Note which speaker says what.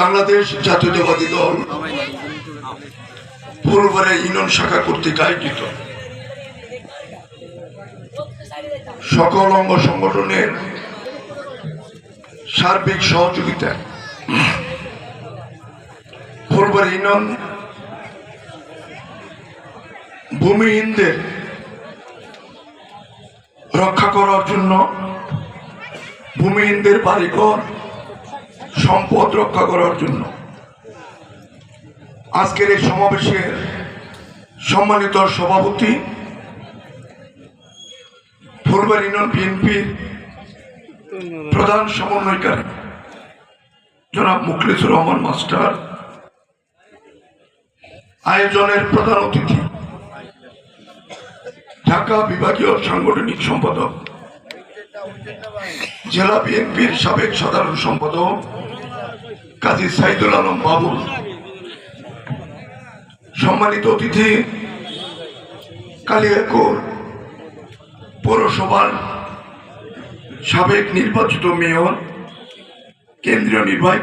Speaker 1: বাংলাদেশ জাতীয়তাবাদী দল পূর্বরে ইউনিয়ন শাখা কর্তৃক আয়োজিত। সকল অঙ্গ সংগঠনের সার্বিক সহযোগিতা পূর্বের ইউনিয়ন ভূমিহীনদের রক্ষা করার জন্য ভূমিহীনদের বাড়িঘর সম্পদ রক্ষা করার জন্য। আজকের এই সমাবেশের সম্মানিত সভাপতি, ফুলবাড়ি ইউনিয়ন বিএনপির প্রধান সমন্বয়কারী, জনাব মুখলিসুর রহমান মাস্টার, আয়োজনের প্রধান অতিথি, ঢাকা বিভাগীয় সাংগঠনিক সম্পাদক, জেলা বিএনপির সাবেক সাধারণ সম্পাদক কাজী সাইদুল আলম বাবু সম্মানিত অতিথি কালিয়াকোর পৌরসভার সাবেক নির্বাচিত মেয়র কেন্দ্রীয় নির্বাহী